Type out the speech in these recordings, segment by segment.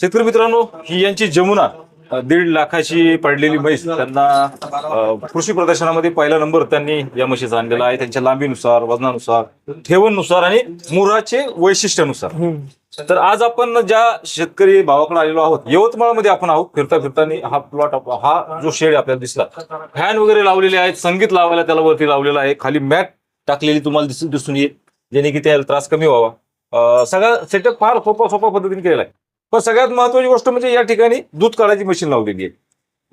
शेतकरी मित्रांनो ही यांची जमुना दीड लाखाची पडलेली म्हैस. त्यांना कृषी प्रदर्शनामध्ये पहिला नंबर त्यांनी या म्हशीचा आणलेला आहे. त्यांच्या लांबीनुसार वजनानुसार ठेवणनुसार आणि मुराचे वैशिष्ट्यानुसार. तर आज आपण ज्या शेतकरी भावाकडे आलेलो आहोत यवतमाळमध्ये आपण आहोत. फिरता फिरताना हा प्लॉट हा जो शेड आपल्याला दिसला. फॅन वगैरे लावलेले आहेत संगीत लावायला त्याला वरती लावलेलं आहे. खाली मॅट टाकलेली तुम्हाला दिसून दिसून येईल जेणे की त्याला त्रास कमी व्हावा. सगळा सेटअप फार सोपा सोपा पद्धतीने केलेला आहे. पण सगळ्यात महत्वाची गोष्ट म्हणजे या ठिकाणी दूध काढायची मशीन लावलेली आहे.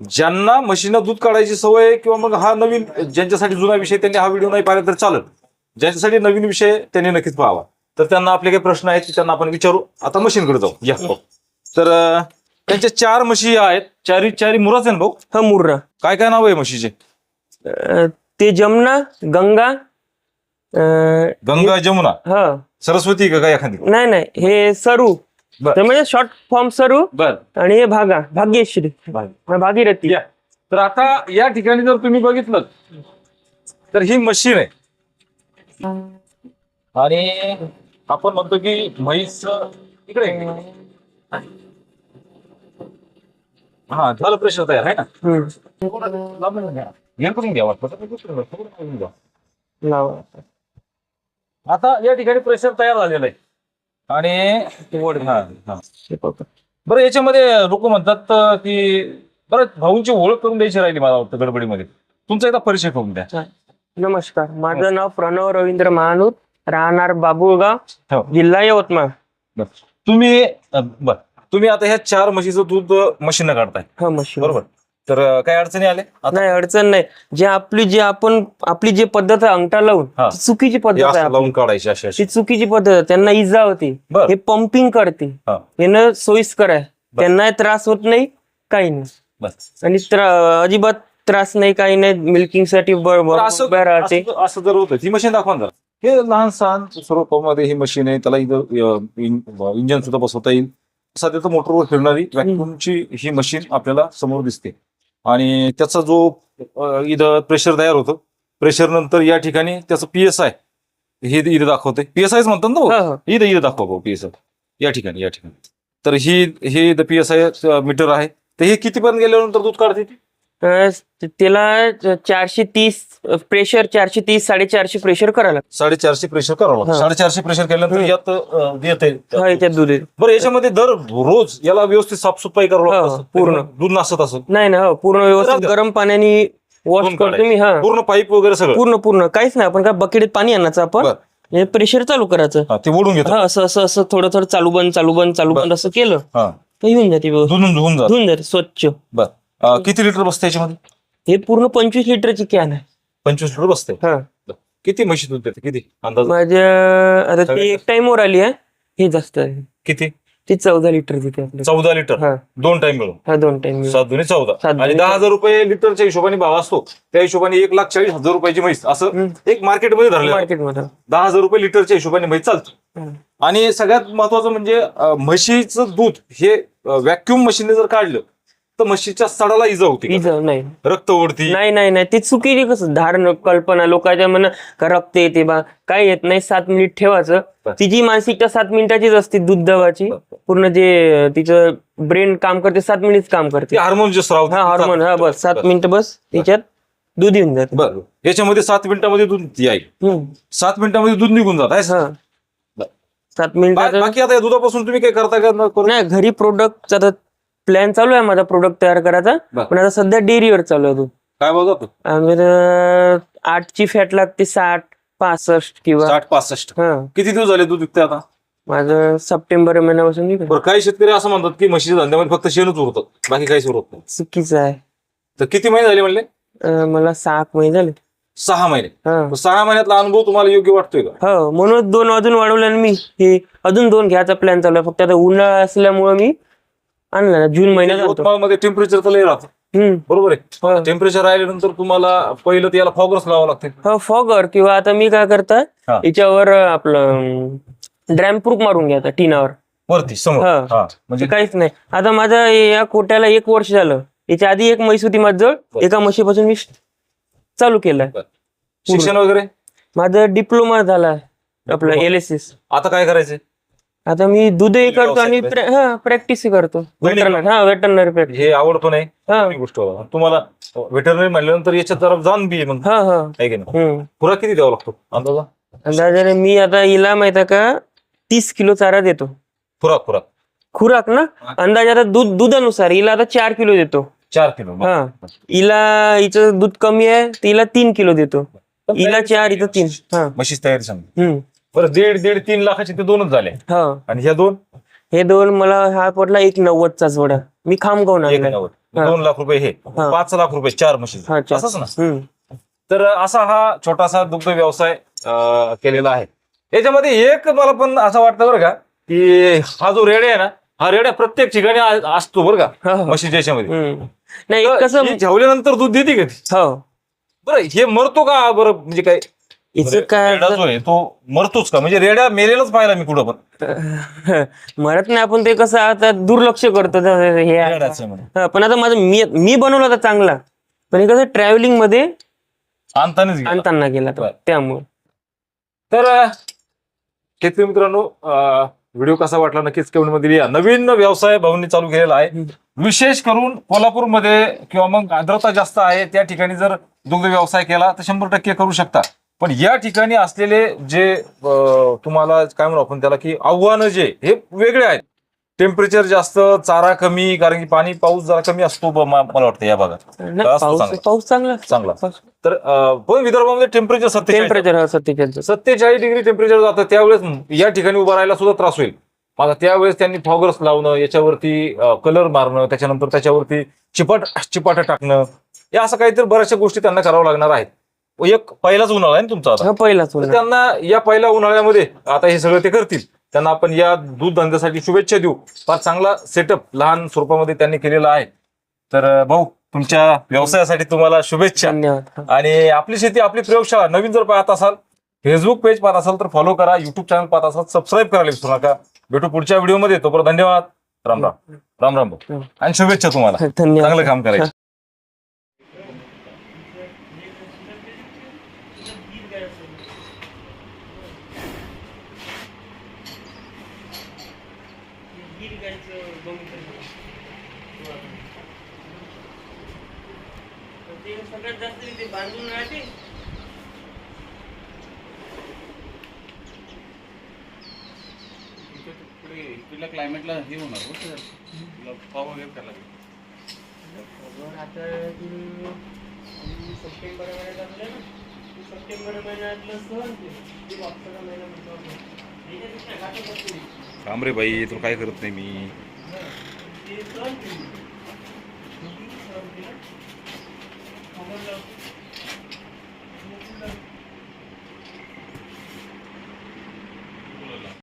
ज्यांना मशीन दूध काढायची सवय आहे किंवा मग हा नवीन ज्यांच्यासाठी जुना विषय त्यांनी हा व्हिडिओ नाही पाहिला तर चालेल. ज्यांच्यासाठी नवीन विषय त्यांनी नक्कीच पाहावा. तर त्यांना आपले काही प्रश्न आहेत त्यांना आपण विचारू. आता मशीनकडे जाऊ. या. हो. तर त्यांच्या चार म्हशी आहेत. चारी चारी मुराच आहे ना भाऊ? हा मुर्रा. काय काय नाव आहे म्हशीचे? ते जमुना गंगा गंगा जमुना? हा. सरस्वती का काय एखादी? नाही नाही. हे सरू. ते म्हणजे शॉर्ट फॉर्म सरू बर आणि हे भागा भाग्यश्री भागीरथी या. तर आता या ठिकाणी जर तुम्ही बघितलं तर ही मशीन आहे आणि आपण म्हणतो की म्हैस इकडे हा झालं प्रेशर तयार आहे ना. लांबून घ्या. करून घ्या वाटतं. तर दुसरं थोडं करून घ्या. लावा. आता या ठिकाणी प्रेशर तयार झालेलं आहे आणि हा हा. हे. बरं याच्यामध्ये लोक म्हणतात की बरं भाऊंची ओळख करून द्यायची राहिली मला वाटतं गडबडीमध्ये. तुमचा एकदा परिचय करून द्या. नमस्कार. माझं नाव प्रणव रवींद्र महानूर राहणार बाबुळगाव हो. जिल्हा यवतमाळ. तुम्ही बर. तुम्ही आता ह्या चार म्हशीचं दूध मशीन काढताय. हा मशीन. बरोबर. तर अं, काय अडचणी आल्या? आता? नाही अडचण नाही. जे आपली जे आपण आपली जी पद्धत आहे अंगठा लावून हा. ती चुकीची पद्धत आहे लावून काढायची अशी अशी. ती चुकीची पद्धत आहे. त्यांना इजा होती. बर. हे पंपिंग करते. हा. यानं सोयीस्कर आहे. त्यांना त्रास होत नाही काही नाही. बस. आणि त्रा- अजिबात त्रास नाही काही नाही. मिल्किंगसाठी तर असं उभ्या राहते. असं- असं जर होतं ही मशीन दाखवा ना जरा. हे लहान सहान सर्वमध्ये ही मशीन आहे. त्याला इथं इंजन सुद्धा बसवता येईल. सध्या तर मोटरवर फिरणारी व्हॅक्युमची ही मशीन आपल्याला समोर दिसते. आणि त्याचा जो इथं प्रेशर तयार होतं. प्रेशर नंतर या ठिकाणी त्याचं पीएसआय हे इथं दाखवते पीएसआयच म्हणतात ना? हा, हा. इथं इथं दाखवा भाऊ पीएसआय या ठिकाणी या ठिकाणी. तर ही हे पीएसआय मीटर आहे. तर हे कितीपर्यंत गेल्यानंतर दूध काढते ती? त्याला चारशे तीस प्रेशर चारशे तीस साडेचारशे प्रेशर करायला लागतं. साडेचारशे प्रेशर करावं लागतं हा. साडेचारशे प्रेशर केल्यानंतर. यात अं, येते हा, दूध येतं. बरं याच्यामध्ये दर रोज याला व्यवस्थित साफसफाई करावं हा, लागतं. पूर्ण. दूध नासत असं नाही ना हो पूर्ण व्यवस्थित. गरम पाण्याने वॉश करतो मी हा पूर्ण पाईप वगैरे सगळं पूर्ण पूर्ण काहीच नाही आपण काय बकेटीत पाणी आणायचं आपण बर. प्रेशर चालू करायचं हा, ते ओढून घेतो हा असं असं असं थोडं थोडं चालू बंद चालू बंद चालू बंद असं केलं हा तर येऊन जाते व्यवस्थित धुवून धुवून जात धुवून जाते स्वच्छ बर अं, किती लिटर बसते याच्यामध्ये? हे पूर्ण पंचवीस लिटरची कॅन आहे. पंचवीस लिटर बसते हा. किती म्हशी दूध देते? किती? अंदाज? माझ्या आता ती एक टाइम वर आली आहे हे जास्त आहे. किती? ती चौदा लिटर देते आपल्याला. चौदा लिटर? हा. दोन टाइम मिळून? हा दोन टाइम सात दोन्ही चौदा. सात आणि दहा हजार रुपये लिटरच्या हिशोबाने भाव असतो. त्या हिशोबाने एक लाख चाळीस हजार रुपयाची म्हैस. असं हम्म. एक मार्केटमध्ये धरलं मार्केटमध्ये दहा हजार रुपये लिटरच्या हिशोबाने म्हैस चालतं. आणि सगळ्यात महत्वाचं म्हणजे अं, म्हशीचं दूध हे व्हॅक्युम मशीनने जर काढलं तर म्हशीच्या सडाला इजा होती? इजा नाही. रक्त ओढती? नाही नाही नाही. ती चुकीची कसं धारण कल्पना लोकांच्या मन का रक्त येते बा? काय येत नाही सात मिनिट ठेवायचं. तिची मानसिकता सात मिनिटाचीच असते दूध दवाची पूर्ण जे तिचं ब्रेन काम करते सात मिनिट काम करते. हार्मोन जे स्राव हा हार्मोन हा बस सात मिनिट बस त्याच्यात दूध येऊन जाते. बरं. याच्यामध्ये सात मिनिटामध्ये दूध येईल. सात मिनिटामध्ये दूध निघून जात आहे. सात मिनिटाचं बाकी आता दुधापासून तुम्ही काय करता का नाही घरी प्रोडक्ट प्लॅन चालू आहे माझा प्रोडक्ट तयार करायचा. पण आता सध्या डेअरीवर चालू आहे दूध काय बघा आम्ही अं, आठची फॅट लागते साठ पासष्ट किंवा साठ पासष्ट. किती दिवस झाले दूध विकते आता? माझं सप्टेंबर महिन्यापासून काही शेतकरी असं म्हणतात की म्हशीच्या धंद्यामध्ये फक्त शेणच उरतं बाकी काहीच उरत नाही. चुकीचं आहे. तर किती महिने झाले म्हणले? मला सहा आठ महिने झाले. सहा महिने. सहा महिन्यातला अनुभव तुम्हाला योग्य वाटतोय का? हो म्हणून दोन अजून वाढवले आणि मी हे अजून दोन घ्यायचा प्लॅन चालू आहे. फक्त आता उन्हाळा असल्यामुळे मी आणला ना जून महिन्यात यवतमाळमध्ये टेम्परेचर तर लय राहतं. हम्म. बरोबर आहे. हो. टेम्परेचर राहिल्यानंतर तुम्हाला पहिलं ते याला फॉगर्स लावावं लागते. हो फॉगर किंवा आता मी काय करता हा. याच्यावर आपलं ड्रॅम प्रूफ मारून घ्यायचा टीनावर. वरती समोर. हा. हा. म्हणजे काहीच नाही. आता माझं या कोट्याला एक वर्ष झालं. याच्या आधी एक म्हैस होती माझं. एका म्हशीपासून मी चालू केलंय. शिक्षण वगैरे? माझं डिप्लोमा झाला आपलं एल एस एस आता काय करायचंय? आता मी दूधही करतो आणि? प्र- हा प्रॅक्टिसही करतो. दोन्ही वेटरनरी हा वेटरनरी प्रॅक्टिस हे आवडतो नाही. हा. ही गोष्ट तुम्हाला व्हेटरनरी म्हणल्यानंतर याच्या तरफ जाण बी आहे मग. हा हा. आहे की नाही? हम्म. खुराक किती द्यावा लागतो? अंदाजा? अंदाजाने मी आता हिला माहीत आहे का तीस किलो चारा देतो. खुराक खुराक. खुराक ना? अंदाजे आता दूध दुधानुसार हिला आता चार किलो देतो. चार किलो हा. हिला हिचं दूध कमी आहे तर हिला तीन किलो देतो. हिला चार इथं तीन. हा. म्हशीच तयारी सांग. हम्म. बरं दीड दीड तीन लाखाचे ते दोनच झाले. हा. आणि ह्या दोन? हे दोन मला हा पडला एक नव्वदचा जोडा. मी खामगावून एक नव्वद. दोन लाख रुपये हे. हा. पाच लाख रुपये चार हा चार. असंच ना? हम्म. तर असा हा छोटासा दुग्ध व्यवसाय अं, केलेला आहे. याच्यामध्ये एक मला पण असं वाटतं बरं का की हा जो रेड्या आहे ना हा रेड्या प्रत्येक ठिकाणी आ- असतो बरं का हा. म्हशीच्या याच्यामध्ये. हम्म. नाही कसं ही झेवल्यानंतर दूध देते का ती? हो. बरं हे मरतो का बरं म्हणजे काय? हिचं काय रेडा जो आहे तो मरतोच का म्हणजे रेड्या मेलेलाच पाहिला मी कुठं पण म्हणत नाही आपण ते कसं आता दुर्लक्ष करतो हे आहे. रेड्याचं म्हणे. हा, पण आता माझं मी मी बनवला होता चांगला पण हे कसं ट्रॅव्हलिंगमध्ये आणतानाच गेला. आणताना गेला तो बरं. त्यामुळे तर अं, शेतकरी मित्रांनो व्हिडिओ कसा वाटला नक्कीच कमेंटमध्ये लिहा नवीन व्यवसाय भाऊंनी चालू केलेला आहे विशेष करून कोल्हापूरमध्ये किंवा मग आर्द्रता जास्त आहे त्या ठिकाणी जर दुग्ध व्यवसाय केला तर शंभर टक्के करू शकता पण या ठिकाणी असलेले जे अं, तुम्हाला काय म्हणू आपण त्याला की आव्हानं जे हे वेगळे आहेत. टेम्परेचर जास्त चारा कमी कारण की पाणी पाऊस जरा कमी असतो ब- म- मला वाटतं या भागात. नाही, असतो पाऊस चांगला. पाऊस चांगला तर अं, पण विदर्भामध्ये टेम्परेचर सत्तेचाळीस टेम्परेचर हा सत्तेचाळीस. सत्तेचाळीस डिग्री टेम्परेचर जातं. त्यावेळेस या ठिकाणी उभं राहायला सुद्धा त्रास होईल. मला त्यावेळेस त्यांनी फॉगर्स लावणं याच्यावरती कलर मारणं त्याच्यानंतर त्याच्यावरती चिपाट चिपाट टाकणं या असं काहीतरी बऱ्याचशा गोष्टी त्यांना करावं लागणार आहेत. एक पहिलाच उन्हाळा आहे ना तुमचा आता. हा पहिलाच तर उन्हाळा. त्यांना या पहिल्या उन्हाळ्यामध्ये आता हे सगळं ते करतील. त्यांना आपण या दूध धंद्यासाठी शुभेच्छा देऊ. फार चांगला सेटअप लहान स्वरूपामध्ये त्यांनी केलेला आहे. तर अं, भाऊ तुमच्या व्यवसायासाठी तुम्हाला शुभेच्छा. धन्यवाद. हा. आणि आपली शेती आपली प्रयोगशाळा नवीन जर पाहत असाल फेसबुक पेज पाहत असाल तर फॉलो करा. युट्यूब चॅनल पाहत असाल सबस्क्राईब करायला विसरू नका. भेटू पुढच्या व्हिडिओमध्ये तोपर्यंत धन्यवाद. राम राम. राम राम भाऊ. आणि शुभेच्छा तुम्हाला. धन्यवाद. चांगलं काम करायचं. सगळ्यात जास्त इथे बांधून राहते. पुढे इकडल्या क्लायमेटला हे होणार हो सर. तुला पाव वगैरे करायला लागेल? आता सप्टेंबर महिन्यात आपलं ना सप्टेंबर महिन्यातलं सण ते. ते वापसाचा महिना म्हणतो आपण थांब रे बाई तुला काय करत नाही मी?